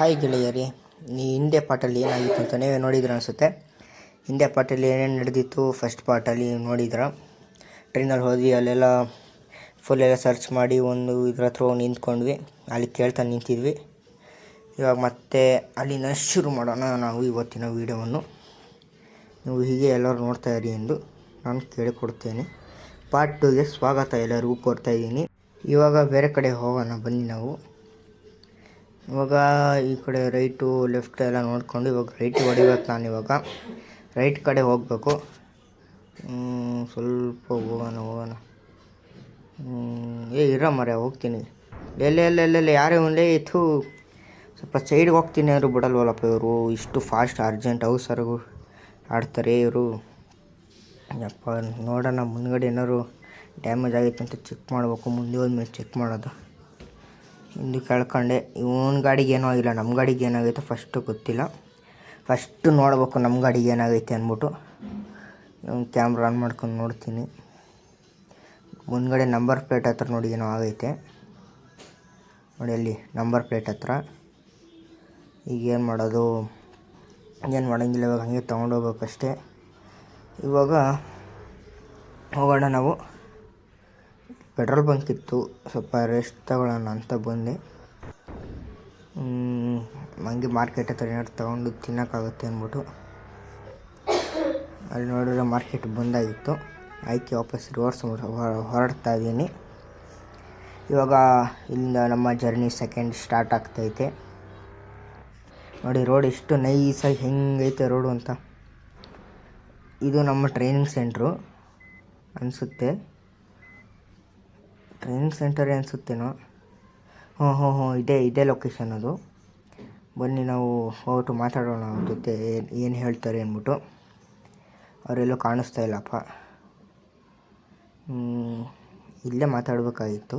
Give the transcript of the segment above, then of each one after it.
Hi ಗೆಳೆಯರಿ, ನೀ ಹಿಂದೆ ಪಾಟಲ್ಲಿ ಏನಾಗಿತ್ತು ಅಂತ ನೀವೇ ನೋಡಿದ್ರ ಅನಿಸುತ್ತೆ. ಹಿಂದೆ ಪಾಟಲ್ಲಿ ಏನೇನು ನಡೆದಿತ್ತು ಫಸ್ಟ್ ಪಾರ್ಟಲ್ಲಿ ನೋಡಿದ್ರೆ. ಟ್ರೈನಲ್ಲಿ ಹೋದ್ವಿ ಅಲ್ಲೆಲ್ಲ ಫುಲ್ ಎಲ್ಲ ಸರ್ಚ್ ಮಾಡಿ ಒಂದು ಇದ್ರ ಹತ್ರ ಹೋಗಿ ನಿಂತ್ಕೊಂಡ್ವಿ. ಅಲ್ಲಿ ಕೇಳ್ತಾ ನಿಂತಿದ್ವಿ. ಇವಾಗ ಮತ್ತೆ ಅಲ್ಲಿನ ಶುರು ಮಾಡೋಣ ನಾವು ಇವತ್ತಿನ ವೀಡಿಯೋವನ್ನು. ನೀವು ಹೀಗೆ ಎಲ್ಲರೂ ನೋಡ್ತಾ ಇರಿ ಎಂದು ನಾನು ಕೇಳಿಕೊಡ್ತೇನೆ. ಪಾರ್ಟ್ ಟೂಗೆ ಸ್ವಾಗತ ಎಲ್ಲರಿಗೂ ಕೊಡ್ತಾ ಇದ್ದೀನಿ. ಇವಾಗ ಬೇರೆ ಕಡೆ ಹೋಗೋಣ, ಬನ್ನಿ ನಾವು. ಇವಾಗ ಈ ಕಡೆ ರೈಟು ಲೆಫ್ಟ್ ಎಲ್ಲ ನೋಡಿಕೊಂಡು ಇವಾಗ ರೈಟ್ ಹೊಡಿಬೇಕು ನಾನು ಇವಾಗ. ರೈಟ್ ಕಡೆ ಹೋಗಬೇಕು. ಸ್ವಲ್ಪ ಹೋಗೋಣ ಹೋಗೋಣ. ಏ ಇರೋ ಮರೆ ಹೋಗ್ತೀನಿ. ಎಲ್ಲೆ, ಎಲ್ಲ ಎಲ್ಲೆಲ್ಲ ಯಾರೇ ಒಂದೇ ಇತ್ತು. ಸ್ವಲ್ಪ ಸೈಡ್ಗೆ ಹೋಗ್ತೀನಿ ಅವರು ಬಿಡಲ್ವಲ್ಲಪ್ಪ ಇವರು. ಇಷ್ಟು ಫಾಸ್ಟ್ ಅರ್ಜೆಂಟ್ ಅವಸರಗಳು ಆಡ್ತಾರೆ ಇವರು. ಯಪ್ಪ, ನೋಡೋಣ, ಮುಂದ್ಗಡೆ ಏನಾದ್ರು ಡ್ಯಾಮೇಜ್ ಆಗಿತ್ತು ಅಂತ ಚೆಕ್ ಮಾಡಬೇಕು. ಮುಂದೆ ಹೋದ್ಮೇಲೆ ಚೆಕ್ ಮಾಡೋದು. ಹಿಂದೆ ಕೆಳ್ಕೊಂಡೆ, ಇವನ ಗಾಡಿಗೆ ಏನೂ ಆಗಿಲ್ಲ ನಮ್ಮ ಗಾಡಿಗೆ ಏನಾಗೈತೆ ಫಸ್ಟು ಗೊತ್ತಿಲ್ಲ. ಫಸ್ಟು ನೋಡಬೇಕು ನಮ್ಮ ಗಾಡಿಗೆ ಏನಾಗೈತೆ ಅಂದ್ಬಿಟ್ಟು, ಇವ್ನು ಕ್ಯಾಮ್ರಾ ಆನ್ ಮಾಡ್ಕೊಂಡು ನೋಡ್ತೀನಿ. ಮುಂದ್ಗಡೆ ನಂಬರ್ ಪ್ಲೇಟ್ ಹತ್ರ ನೋಡಿ ಏನೋ ಆಗೈತೆ. ನೋಡಿ ಅಲ್ಲಿ ನಂಬರ್ ಪ್ಲೇಟ್ ಹತ್ರ. ಈಗ ಏನು ಮಾಡೋದು? ಏನು ಮಾಡೋಂಗಿಲ್ಲ, ಇವಾಗ ಹಾಗೆ ತೊಗೊಂಡೋಗ್ಬೇಕಷ್ಟೇ ಇವಾಗ ಹೋಗೋಣ ನಾವು. ಪೆಟ್ರೋಲ್ ಬಂಕ್ ಇತ್ತು. ಸ್ವಲ್ಪ ರೆಸ್ಟ್ ತಗೊಳ್ಳೋಣ ಅಂತ ಬಂದೆ. ಹಂಗೆ ಮಾರ್ಕೆಟ್ ಹತ್ರ ಏನಾದ್ರು ತೊಗೊಂಡು ತಿನ್ನೋಕ್ಕಾಗುತ್ತೆ ಅಂದ್ಬಿಟ್ಟು. ಅಲ್ಲಿ ನೋಡಿದ್ರೆ ಮಾರ್ಕೆಟ್ ಬಂದಾಗಿತ್ತು. ಆಯ್ಕೆ ವಾಪಸ್ ರಿವರ್ಸ್ ಹೊರಡ್ತಾ ಇದ್ದೀನಿ. ಇವಾಗ ಇಲ್ಲಿಂದ ನಮ್ಮ ಜರ್ನಿ ಸೆಕೆಂಡ್ ಸ್ಟಾರ್ಟ್ ಆಗ್ತೈತೆ. ನೋಡಿ ರೋಡ್ ಎಷ್ಟು ನೈಸಾಗಿ ಹೆಂಗೈತೆ ರೋಡು ಅಂತ. ಇದು ನಮ್ಮ ಟ್ರೈನಿಂಗ್ ಸೆಂಟ್ರು ಅನಿಸುತ್ತೆ. ಟ್ರೈನಿಂಗ್ ಸೆಂಟರೇ ಅನಿಸುತ್ತೇನೋ? ಹ್ಞೂ ಹ್ಞೂ ಹ್ಞೂ, ಇದೇ ಇದೇ ಲೊಕೇಶನ್ ಅದು. ಬನ್ನಿ ನಾವು ಹೋಗ್ಬಿಟ್ಟು ಮಾತಾಡೋಣ ಅವ್ರ ಜೊತೆ ಏನು ಏನು ಹೇಳ್ತಾರೆ ಅಂದ್ಬಿಟ್ಟು. ಅವರೆಲ್ಲೂ ಕಾಣಿಸ್ತಾ ಇಲ್ಲಪ್ಪ ಇಲ್ಲೇ ಮಾತಾಡಬೇಕಾಗಿತ್ತು.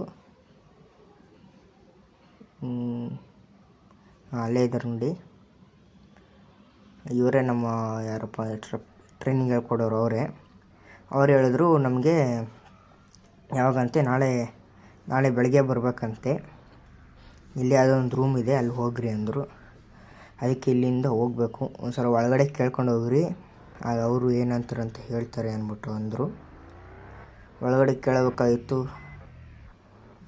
ಅಲ್ಲೇ ಇದ್ದಾರೆ ನೋಡಿ. ಇವರೇ ನಮ್ಮ ಯಾರಪ್ಪ ಟ್ರೈನಿಂಗ್ ಹೇಳ್ಕೊಡೋರು ಅವರೇ. ಅವ್ರು ಹೇಳಿದ್ರು ನಮಗೆ ಯಾವಾಗಂತೆ ನಾಳೆ ನಾಳೆ ಬೆಳಗ್ಗೆ ಬರಬೇಕಂತೆ. ಇಲ್ಲಿ ಯಾವುದೋ ಒಂದು ರೂಮ್ ಇದೆ, ಅಲ್ಲಿ ಹೋಗ್ರಿ ಅಂದರು. ಅದಕ್ಕೆ ಇಲ್ಲಿಂದ ಹೋಗಬೇಕು. ಒಂದು ಸಲ ಒಳಗಡೆ ಕೇಳ್ಕೊಂಡು ಹೋಗ್ರಿ. ಆಗ ಅವರು ಏನಂತಾರಂತ ಹೇಳ್ತಾರೆ ಅಂದ್ಬಿಟ್ಟು ಅಂದರು. ಒಳಗಡೆ ಕೇಳಬೇಕಾಗಿತ್ತು.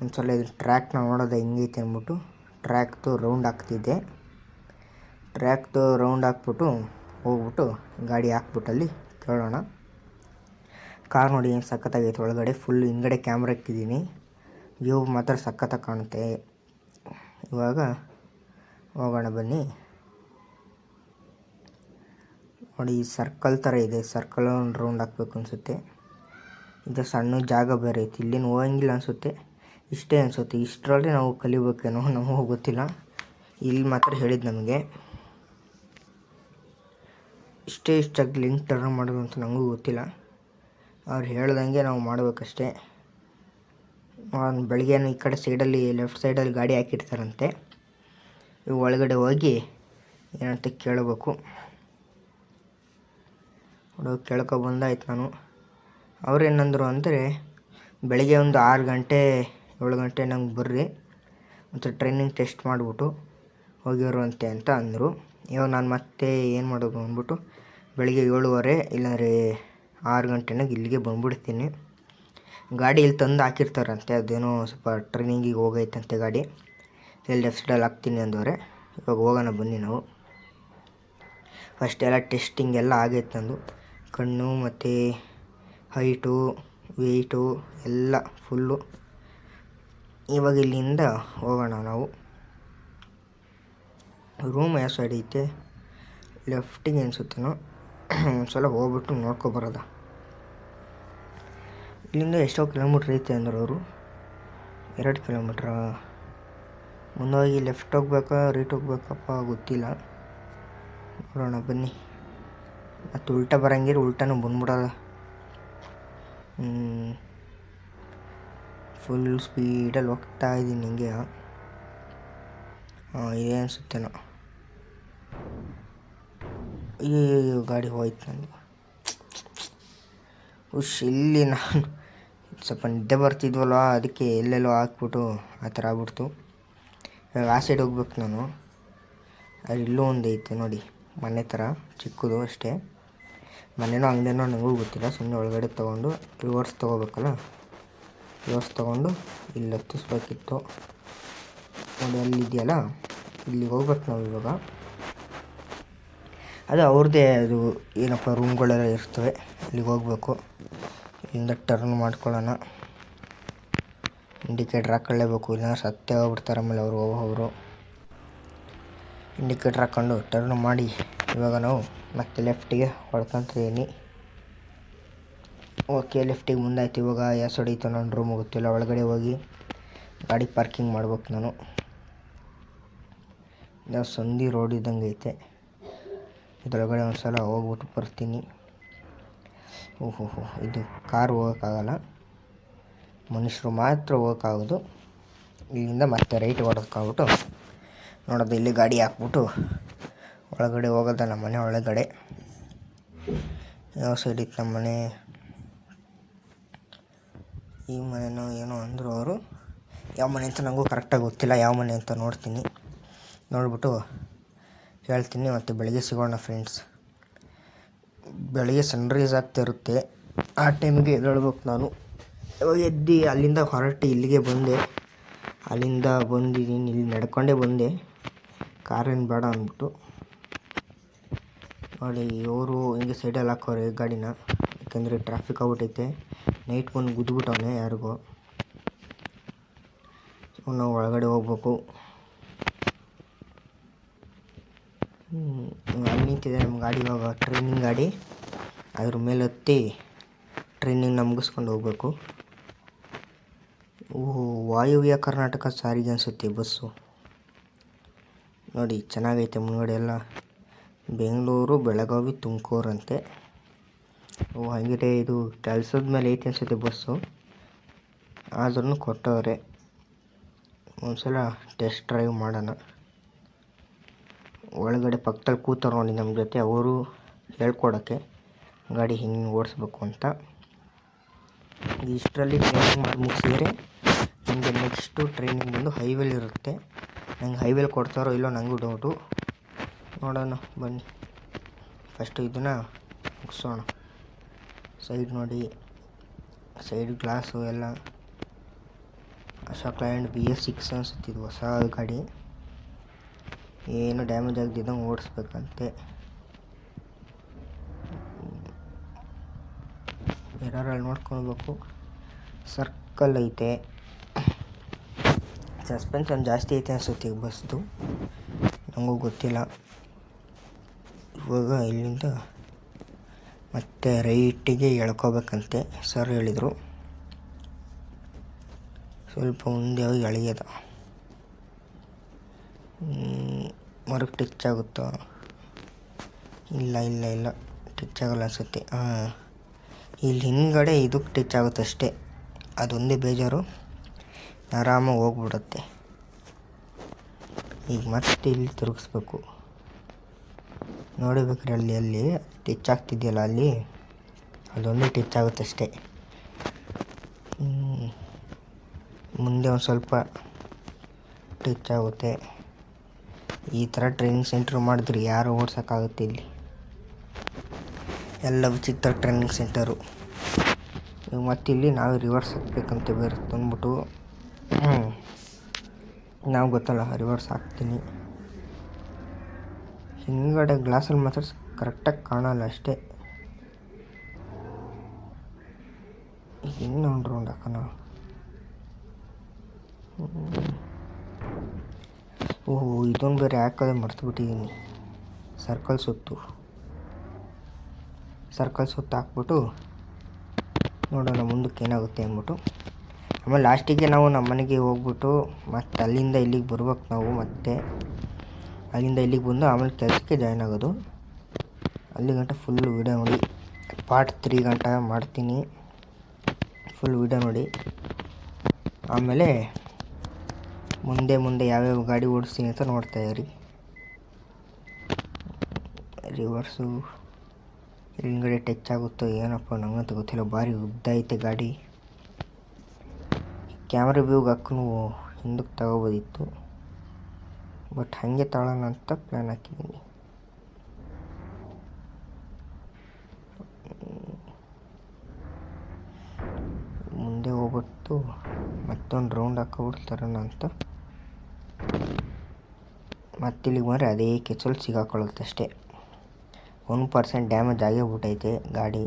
ಒಂದು ಸಲ ಇದು ಟ್ರ್ಯಾಕ್ನ ನೋಡೋದು ಹೆಂಗೈತೆ ಅಂದ್ಬಿಟ್ಟು ಟ್ರ್ಯಾಕ್ದು ರೌಂಡ್ ಹಾಕ್ತಿದ್ದೆ. ಟ್ರ್ಯಾಕ್ದು ರೌಂಡ್ ಹಾಕ್ಬಿಟ್ಟು ಹೋಗ್ಬಿಟ್ಟು ಗಾಡಿ ಹಾಕ್ಬಿಟ್ಟು ಅಲ್ಲಿ ಕೇಳೋಣ. ಕಾರ್ ನೋಡಿ ಏನು ಸಖತ್ತಾಗೈತೆ ಒಳಗಡೆ. ಫುಲ್ ಹಿಂದ್ಗಡೆ ಕ್ಯಾಮ್ರ ಇಕ್ಕಿದ್ದೀನಿ ವ್ಯೂ ಮಾತ್ರ ಸಖತ್ತಾಗಿ ಕಾಣುತ್ತೆ. ಇವಾಗ ಹೋಗೋಣ ಬನ್ನಿ. ನೋಡಿ ಸರ್ಕಲ್ ಥರ ಇದೆ. ಸರ್ಕಲ್ ಒಂದು ರೌಂಡ್ ಹಾಕ್ಬೇಕು ಅನಿಸುತ್ತೆ. ಇದು ಸಣ್ಣ ಜಾಗ ಬೇರೆ ಐತೆ. ಇಲ್ಲೇನು ಹೋಗಂಗಿಲ್ಲ ಅನಿಸುತ್ತೆ. ಇಷ್ಟೇ ಅನಿಸುತ್ತೆ. ಇಷ್ಟರಲ್ಲಿ ನಾವು ಕಲಿಬೇಕೇನೋ ನಮಗೂ ಗೊತ್ತಿಲ್ಲ. ಇಲ್ಲಿ ಮಾತ್ರ ಹೇಳಿದ್ದು ನಮಗೆ. ಇಷ್ಟೇ ಇಷ್ಟಾಗಿ ಲಿಂಕ್ ಟರ್ನ್ ಮಾಡೋದು ಅಂತ ನನಗೂ ಗೊತ್ತಿಲ್ಲ. ಅವ್ರು ಹೇಳ್ದಂಗೆ ನಾವು ಮಾಡಬೇಕಷ್ಟೇ. ಅವ್ನು ಬೆಳಗ್ಗೆನೂ ಈ ಕಡೆ ಸೈಡಲ್ಲಿ ಲೆಫ್ಟ್ ಸೈಡಲ್ಲಿ ಗಾಡಿ ಹಾಕಿರ್ತಾರಂತೆ. ಇವು ಒಳಗಡೆ ಹೋಗಿ ಏನಂತ ಕೇಳಬೇಕು. ಹುಡುಗ ಕೇಳ್ಕೊ ಬಂದಾಯ್ತು ನಾನು. ಅವ್ರು ಏನಂದರು ಅಂದರೆ, ಬೆಳಗ್ಗೆ ಒಂದು ಆರು ಗಂಟೆ, ಏಳು ಗಂಟೆ ನಂಗೆ ಬರ್ರಿ. ಮತ್ತು ಟ್ರೈನಿಂಗ್ ಟೆಸ್ಟ್ ಮಾಡಿಬಿಟ್ಟು ಹೋಗಿರುವಂತೆ ಅಂತ ಅಂದರು. ಇವಾಗ ನಾನು ಮತ್ತೆ ಏನು ಮಾಡೋದು ಅಂದ್ಬಿಟ್ಟು, ಬೆಳಿಗ್ಗೆ ಏಳುವರೆ, ಇಲ್ಲಾಂದರೆ ಆರು ಗಂಟೆನಾಗ ಇಲ್ಲಿಗೆ ಬಂದ್ಬಿಡ್ತೀನಿ. ಗಾಡಿ ಇಲ್ಲಿ ತಂದು ಹಾಕಿರ್ತಾರಂತೆ, ಅದೇನೋ ಸ್ವಲ್ಪ ಟ್ರೈನಿಂಗಿಗೆ ಹೋಗೈತಂತೆ ಗಾಡಿ. ಇಲ್ಲಿ ಲೆಫ್ಟ್ ಸೈಡಲ್ಲಿ ಹಾಕ್ತೀನಿ ಅಂದವ್ರೆ. ಇವಾಗ ಹೋಗೋಣ ಬನ್ನಿ ನಾವು. ಫಸ್ಟ್ ಎಲ್ಲ ಟೆಸ್ಟಿಂಗ್ ಎಲ್ಲ ಆಗೈತೆ ನಂದು. ಕಣ್ಣು ಮತ್ತು ಹೈಟು ವೆಯ್ಟು ಎಲ್ಲ ಫುಲ್ಲು ಇವಾಗ ಇಲ್ಲಿಂದ ಹೋಗೋಣ ನಾವು. ರೂಮ್ ಯಾವ ಸೈಡ್ ಐತೆ? ಲೆಫ್ಟಿಗೆ ಅನಿಸುತ್ತೇನೋ. ಒಂದು ಸಲ ಹೋಗ್ಬಿಟ್ಟು ನೋಡ್ಕೊಬರೋದ ಇಲ್ಲಿಂದ ಎಷ್ಟೋ ಕಿಲೋಮೀಟ್ರ್ ಐತೆ ಅಂದರು ಅವರು. ಎರಡು ಕಿಲೋಮೀಟ್ರ. ಮುಂದೋಗಿ ಲೆಫ್ಟ್ ಹೋಗ್ಬೇಕಾ ರೈಟ್ ಹೋಗ್ಬೇಕಪ್ಪ ಗೊತ್ತಿಲ್ಲ. ನೋಡೋಣ, ಬನ್ನಿ. ಮತ್ತು ಉಲ್ಟ ಬರಂಗಿರ ಉಲ್ಟಾನು ಬಂದ್ಬಿಡೋದ. ಫುಲ್ ಸ್ಪೀಡಲ್ಲಿ ಹೋಗ್ತಾ ಇದ್ದೀನಿ ಹಿಂಗೆ. ಇದೇ ಅನಿಸುತ್ತೇನೋ. ಅಯ್ಯೋ ಗಾಡಿ ಹೋಯ್ತು ನನಗೆ ಹುಷ್ ಇಲ್ಲಿ ನಾನು ಸ್ವಲ್ಪ ನಿದ್ದೆ ಬರ್ತಿದ್ವಲ್ವ, ಅದಕ್ಕೆ ಎಲ್ಲೆಲ್ಲೋ ಹಾಕ್ಬಿಟ್ಟು ಆ ಥರ ಆಗ್ಬಿಡ್ತು. ಇವಾಗ ಆ ಸೈಡ್ ಹೋಗ್ಬೇಕು ನಾನು. ಅಲ್ಲಿ ಇಲ್ಲೂ ಒಂದು ಐತೆ ನೋಡಿ, ಮನೆ ಥರ, ಚಿಕ್ಕದು ಅಷ್ಟೇ. ಮನೆನೋ ಅಂಗಡಿನೋ ನನಗೂ ಗೊತ್ತಿಲ್ಲ ಸುಮ್ಮನೆ ಒಳಗಡೆ ತೊಗೊಂಡು ರಿವರ್ಸ್ ತೊಗೋಬೇಕಲ್ಲ. ರಿವರ್ಸ್ ತೊಗೊಂಡು ಇಲ್ಲಿ ಹತ್ತಿಸ್ಬೇಕಿತ್ತು ನೋಡಿ, ಅಲ್ಲಿದೆಯಲ್ಲ, ಇಲ್ಲಿಗೆ ಹೋಗ್ಬೇಕು ನಾವು ಇವಾಗ. ಅದು ಅವ್ರದ್ದೇ ಅದು ಏನಪ್ಪ ರೂಮ್ಗಳೆಲ್ಲ ಇರ್ತವೆ ಅಲ್ಲಿಗೆ ಹೋಗ್ಬೇಕು. ಇಲ್ಲಿಂದ ಟರ್ನ್ ಮಾಡ್ಕೊಳ್ಳೋಣ. ಇಂಡಿಕೇಟ್ರ್ ಹಾಕೊಳ್ಳೇಬೇಕು ಇಲ್ಲ ಸತ್ತೇ ಹೋಗ್ಬಿಡ್ತಾರೆ ಆಮೇಲೆ ಅವರು ಅವರು. ಇಂಡಿಕೇಟ್ರ್ ಹಾಕ್ಕೊಂಡು ಟರ್ನ್ ಮಾಡಿ. ಇವಾಗ ನಾವು ಮತ್ತೆ ಲೆಫ್ಟಿಗೆ ಹೊಡ್ಕೊಂತಿದ್ದೀನಿ ಓಕೆ ಲೆಫ್ಟಿಗೆ ಮುಂದಾಯ್ತು. ಇವಾಗ ಎಸ್ ಹೊಡೀತು ನನ್ನ ರೂಮ್ ಗೊತ್ತಿಲ್ಲ ಒಳಗಡೆ ಹೋಗಿ ಗಾಡಿ ಪಾರ್ಕಿಂಗ್ ಮಾಡ್ಬೇಕು ನಾನು. ಯಾವ ಸಂಧಿ ರೋಡ್ ಇದ್ದಂಗೆ ಐತೆ. ಇದರೊಳಗಡೆ ಒಂದು ಸಲ ಹೋಗ್ಬಿಟ್ಟು ಬರ್ತೀನಿ. ಓಹೋ ಹೋ ಇದು ಕಾರ್ ಹೋಗೋಕ್ಕಾಗಲ್ಲ. ಮನುಷ್ಯರು ಮಾತ್ರ ಹೋಗೋಕ್ಕಾಗೋದು. ಇಲ್ಲಿಂದ ಮತ್ತೆ ರೈಟ್ ಹೊಡೆದ್ಕಾಗ್ಬಿಟ್ಟು ನೋಡೋದು ಇಲ್ಲಿ ಗಾಡಿ ಹಾಕ್ಬಿಟ್ಟು ಒಳಗಡೆ ಹೋಗೋದ ನಮ್ಮ ಮನೆ ಒಳಗಡೆ. ಯಾವ ಸೈಡ್ ಇತ್ತು ನಮ್ಮ ಮನೆ? ಈ ಮನೆನೋ ಏನೋ ಅಂದರು ಅವರು. ಯಾವ ಮನೆ ಅಂತ ನನಗೂ ಕರೆಕ್ಟಾಗಿ ಗೊತ್ತಿಲ್ಲ, ಯಾವ ಮನೆ ಅಂತ ನೋಡ್ತೀನಿ. ನೋಡಿಬಿಟ್ಟು ಹೇಳ್ತೀನಿ ಮತ್ತು ಬೆಳಗ್ಗೆ ಸಿಗೋಣ ಫ್ರೆಂಡ್ಸ್ ಬೆಳಗ್ಗೆ ಸನ್ರೈಸ್ ಆಗ್ತಾ ಇರುತ್ತೆ. ಆ ಟೈಮಿಗೆ ಎದ್ದೇಳ್ಬೇಕು ನಾನು. ಎದ್ದು ಅಲ್ಲಿಂದ ಹೊರಟು ಇಲ್ಲಿಗೆ ಬಂದೆ. ಅಲ್ಲಿಂದ ಬಂದಿದ್ದೀನಿ, ಇಲ್ಲಿ ನಡ್ಕೊಂಡೇ ಬಂದೆ. ಕಾರೇನು ಬೇಡ ಅಂದ್ಬಿಟ್ಟು. ನೋಡಿ, ಇವರು ಹಿಂಗೆ ಸೈಡಲ್ಲಿ ಹಾಕೋರೆ ಗಾಡಿನ. ಯಾಕೆಂದರೆ ಟ್ರಾಫಿಕ್ ಆಗ್ಬಿಟ್ಟೈತೆ ನೈಟ್ ಬಂದು ಗುದ್ಬಿಟ್ಟವನೆ ಯಾರಿಗೋ. ನಾವು ಒಳಗಡೆ ಹೋಗ್ಬೇಕು. ಅಲ್ಲಿ ನಿಂತಿದೆ ನಮ್ಮ ಗಾಡಿ ಇವಾಗ ಟ್ರೈನಿಂಗ್ ಗಾಡಿ. ಅದ್ರ ಮೇಲೆ ಹತ್ತಿ ಟ್ರೈನಿಂಗ್ನ ಮುಗಿಸ್ಕೊಂಡು ಹೋಗಬೇಕು. ವಾಯುವ್ಯ ಕರ್ನಾಟಕ ಸಾರಿಗೆ ಅನಿಸುತ್ತೆ ಬಸ್ಸು. ನೋಡಿ, ಚೆನ್ನಾಗೈತೆ ಮುಂದ್ಗಡೆ ಎಲ್ಲ. ಬೆಂಗಳೂರು, ಬೆಳಗಾವಿ ತುಮಕೂರು ಅಂತೆ ಓ ಹಾಗೆ ಇದು ಕೆಲಸದ ಮೇಲೆ ಐತೆ ಅನಿಸುತ್ತೆ ಬಸ್ಸು. ಆದ್ರೂ ಕೊಟ್ಟವ್ರೆ. ಒಂದ್ಸಲ ಟೆಸ್ಟ್ ಡ್ರೈವ್ ಮಾಡೋಣ. ಒಳಗಡೆ ಪಕ್ಕದಲ್ಲಿ ಕೂತವ್ರು ನೋಡಿ ನಮ್ಮ ಜೊತೆ, ಅವರು ಹೇಳ್ಕೊಡೋಕ್ಕೆ ಗಾಡಿ ಹಿಂಗೆ ಓಡಿಸ್ಬೇಕು ಅಂತ. ಇಷ್ಟರಲ್ಲಿ ಟ್ರೈನಿಂಗ್ ಮಾಡಿ ಮುಗಿಸಿದ್ರೆ ನಿಮಗೆ ನೆಕ್ಸ್ಟು ಟ್ರೈನಿಂಗ್ ಬಂದು ಹೈವೇಲಿ ಇರುತ್ತೆ. ನಂಗೆ ಹೈವೇಲಿ ಕೊಡ್ತಾರೋ ಇಲ್ಲೋ ನನಗೂ ಡೌಟು ನೋಡೋಣ, ಬನ್ನಿ. ಫಸ್ಟು ಇದನ್ನು ಮುಗಿಸೋಣ. ಸೈಡ್ ನೋಡಿ ಸೈಡ್ ಗ್ಲಾಸು ಎಲ್ಲ. Ashok Leyland B S six ಅನ್ಸುತ್ತೆ, ಇದು ಹೊಸ ಗಾಡಿ. ಏನು ಡ್ಯಾಮೇಜ್ ಆಗದಿದ್ದಂಗೆ ಓಡಿಸ್ಬೇಕಂತೆ. ಮಿರರಲ್ಲಿ ನೋಡ್ಕೊಳ್ಬೇಕು. ಸರ್ಕಲ್ ಐತೆ. ಸಸ್ಪೆನ್ಷನ್ ಜಾಸ್ತಿ ಐತೆ ಅನ್ಸುತ್ತೆ ಈಗ ಬಸ್ದು. ನನಗೂ ಗೊತ್ತಿಲ್ಲ. ಇವಾಗ ಇಲ್ಲಿಂದ ಮತ್ತೆ ರೈಟಿಗೆ ಎಳ್ಕೋಬೇಕಂತೆ ಸರ್ ಹೇಳಿದರು. ಸ್ವಲ್ಪ ಮುಂದೆ ಹೋಗಿ ಎಳೆಯದ ಮರಕ್ಕೆ ಟಚ್ ಆಗುತ್ತೋ? ಇಲ್ಲ ಇಲ್ಲ ಇಲ್ಲ. ಟಚ್ ಆಗಲ್ಲ ಅನಿಸುತ್ತೆ. ಹಾಂ ಇಲ್ಲಿ ಹಿಂದ್ಗಡೆ ಇದಕ್ಕೆ ಟಚ್ ಆಗುತ್ತೆ ಅಷ್ಟೇ. ಅದೊಂದೇ ಬೇಜಾರು. ಆರಾಮಾಗಿ ಹೋಗ್ಬಿಡುತ್ತೆ. ಈಗ ಮತ್ತೆ ಇಲ್ಲಿ ತಿರುಗಿಸ್ಬೇಕು. ನೋಡಬೇಕಾದ್ರೆ ಅಲ್ಲಿ ಅಲ್ಲಿ. ಟಿಚ್ ಆಗ್ತಿದೆಯಲ್ಲ ಅಲ್ಲಿ? ಅದೊಂದೇ ಟಿಚ್ ಆಗುತ್ತೆ ಅಷ್ಟೇ. ಮುಂದೆ ಒಂದು ಸ್ವಲ್ಪ ಟಿಚ್ ಆಗುತ್ತೆ. ಈ ಥರ ಟ್ರೈನಿಂಗ್ ಸೆಂಟ್ರ್ ಮಾಡಿದ್ರೆ ಯಾರು ಓಡ್ಸೋಕ್ಕಾಗುತ್ತೆ ಇಲ್ಲಿ? ಎಲ್ಲ ವಿಚಿತ್ರ ಟ್ರೈನಿಂಗ್ ಸೆಂಟರು ಮತ್ತು ಇಲ್ಲಿ ನಾವು ರಿವರ್ಸ್ ಹಾಕ್ಬೇಕಂತ ಬೇರೆ ತಂದ್ಬಿಟ್ಟು ನಾವು ಗೊತ್ತಲ್ಲ ರಿವರ್ಸ್ ಹಾಕ್ತೀನಿ. ಹಿಂದ್ಗಡೆ ಗ್ಲಾಸಲ್ಲಿ ಮಾತ್ರ ಕರೆಕ್ಟಾಗಿ ಕಾಣಲ್ಲ ಅಷ್ಟೇ. ಇನ್ನೊಂದು ರೌಂಡ್ ಹಾಕೋಣ. ಓಹ್, ಇದೊಂದು ಬೇರೆ ಹಾಕೋದೇ ಮರ್ತುಬಿಟ್ಟಿದ್ದೀನಿ ಸರ್ಕಲ್ ಸುತ್ತು. ಸರ್ಕಲ್ ಸುತ್ತು ಹಾಕ್ಬಿಟ್ಟು ನೋಡೋಣ ಮುಂದಕ್ಕೆ ಏನಾಗುತ್ತೆ ಅಂದ್ಬಿಟ್ಟು. ಆಮೇಲೆ ಲಾಸ್ಟಿಗೆ ನಾವು ನಮ್ಮ ಮನೆಗೆ ಹೋಗ್ಬಿಟ್ಟು ಮತ್ತೆ ಅಲ್ಲಿಂದ ಇಲ್ಲಿಗೆ ಬರ್ಬೇಕು ನಾವು ಮತ್ತೆ ಅಲ್ಲಿಂದ ಇಲ್ಲಿಗೆ ಬಂದು ಆಮೇಲೆ ಕೆಲಸಕ್ಕೆ ಜಾಯ್ನ್ ಆಗೋದು. ಅಲ್ಲಿ ಗಂಟ ಫುಲ್ ವೀಡಿಯೋ ನೋಡಿ ಪಾರ್ಟ್ ತ್ರೀ ಗಂಟ ಮಾಡ್ತೀನಿ. ಫುಲ್ ವೀಡಿಯೋ ನೋಡಿ. ಆಮೇಲೆ ಮುಂದೆ ಮುಂದೆ ಯಾವ್ಯಾವ ಗಾಡಿ ಓಡಿಸ್ತೀನಿ ಅಂತ ನೋಡ್ತಾ ಇರಿ. ರಿವರ್ಸು ಹಿಂದ್ಗಡೆ ಟಚ್ ಆಗುತ್ತೋ ಏನಪ್ಪ ನಂಗಂತೂ ಗೊತ್ತಿಲ್ಲ. ಭಾರಿ ಉದ್ದ ಐತೆ ಗಾಡಿ. ಕ್ಯಾಮ್ರಾ ವ್ಯೂಗೆ ಹಾಕೂ ಹಿಂದಕ್ಕೆ ತಗೋಬೋದಿತ್ತು. ಬಟ್ ಹಾಗೆ ತಗೊಳ್ಳೋಣ ಅಂತ ಪ್ಲ್ಯಾನ್ ಹಾಕಿದ್ದೀನಿ. ಮುಂದೆ ಹೋಗ್ಬಿಟ್ಟು ಮತ್ತೊಂದು ರೌಂಡ್ ಹಾಕೊಬಿಡ್ತಾರಣ ಅಂತ ಮತ್ತಿಲ್ಲಿಗೆ ಬಂದರೆ ಅದೇ ಕೆಚಲ್ ಸಿಗಾಕೊಳ್ಳುತ್ತೆ ಅಷ್ಟೇ ಒನ್ ಪರ್ಸೆಂಟ್ ಡ್ಯಾಮೇಜ್ ಆಗೇ ಬಿಟ್ಟೈತೆ ಗಾಡಿ.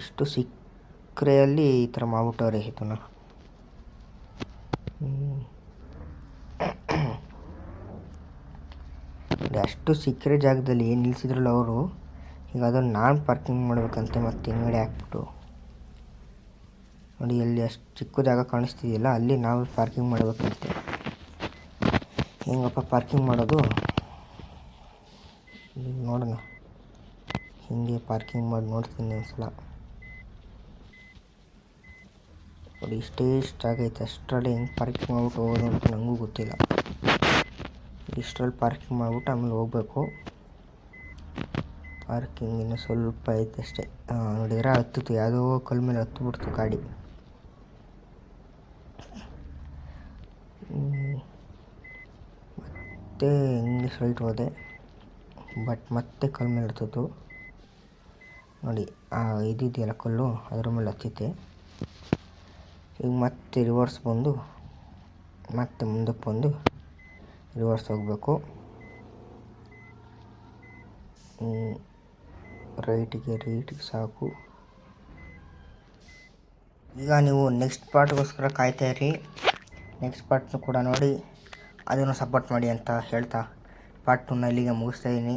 ಇಷ್ಟು ಸಿಕ್ಕರೆಯಲ್ಲಿ ಈ ಥರ ಮಾಡ್ಬಿಟ್ಟವ್ರೆ ಇದನ್ನು ಅಷ್ಟು ಸಿಕ್ಕರೆ ಜಾಗದಲ್ಲಿ ಏನು ನಿಲ್ಸಿದ್ರಲ್ಲ ಅವರು, ಈಗ ಅದನ್ನು ನಾನು ಪಾರ್ಕಿಂಗ್ ಮಾಡಬೇಕಂತೆ ಮತ್ತೆ ಹಿಂಗಡೆ ಹಾಕ್ಬಿಟ್ಟು. ನೋಡಿ ಅಲ್ಲಿ ಅಷ್ಟು ಚಿಕ್ಕ ಜಾಗ ಕಾಣಿಸ್ತಿದೆಯಲ್ಲ, ಅಲ್ಲಿ ನಾವು ಪಾರ್ಕಿಂಗ್ ಮಾಡಬೇಕಂತೆ. ಹೆಂಗಪ್ಪ ಪಾರ್ಕಿಂಗ್ ಮಾಡೋದು? ನೋಡೋಣ. ಹಿಂಗೆ ಪಾರ್ಕಿಂಗ್ ಮಾಡಿ ನೋಡ್ತೀನಿ ಒಂದ್ಸಲ. ನೋಡಿ, ಇಷ್ಟೇ ಇಷ್ಟ ಆಗೈತೆ. ಅಷ್ಟರಲ್ಲಿ ಹೆಂಗೆ ಪಾರ್ಕಿಂಗ್ ಮಾಡ್ಬಿಟ್ಟು ಹೋಗೋದು ಅಂತ ನನಗೂ ಗೊತ್ತಿಲ್ಲ. ಇಷ್ಟರಲ್ಲಿ ಪಾರ್ಕಿಂಗ್ ಮಾಡ್ಬಿಟ್ಟು ಆಮೇಲೆ ಹೋಗ್ಬೇಕು. ಪಾರ್ಕಿಂಗ್ ಇನ್ನು ಸ್ವಲ್ಪ ಐತೆ ಅಷ್ಟೇ. ನೋಡಿದ್ರೆ ಹತ್ತಿತ್ತು. ಯಾವುದೋ ಕಲ್ ಮೇಲೆ ಹತ್ತು ಬಿಡ್ತು ಗಾಡಿ. ಮತ್ತೆ ಹಿಂಗೆ ಸ್ಟ್ರೈಟ್ ಹೋದೆ ಬಟ್ ಮತ್ತೆ ಕಲ್ಲು ಮೇಲೆ ಹತ್ತಿತು ನೋಡಿ, ಆ ಇದಿದೆಯಲ್ಲ ಕಲ್ಲು, ಅದ್ರ ಮೇಲೆ ಹತ್ತಿತ್ತೆ ಈಗ ಮತ್ತೆ ರಿವರ್ಸ್ ಬಂದು, ಮತ್ತೆ ಮುಂದಕ್ಕೆ ಬಂದು ರಿವರ್ಸ್ ಹೋಗಬೇಕು ರೈಟಿಗೆ ರೈಟಿಗೆ ಸಾಕು. ಈಗ ನೀವು ನೆಕ್ಸ್ಟ್ ಪಾರ್ಟ್ಗೋಸ್ಕರ ಕಾಯ್ತಾ ಇರಿ. ನೆಕ್ಸ್ಟ್ ಪಾರ್ಟ್ನು ಕೂಡ ನೋಡಿ. ಅದನ್ನು ಸಪೋರ್ಟ್ ಮಾಡಿ ಅಂತ ಹೇಳ್ತಾ ಪಾರ್ಟ್ ಟೂನ ಇಲ್ಲಿಗೆ ಮುಗಿಸ್ತಾ ಇದ್ದೀನಿ.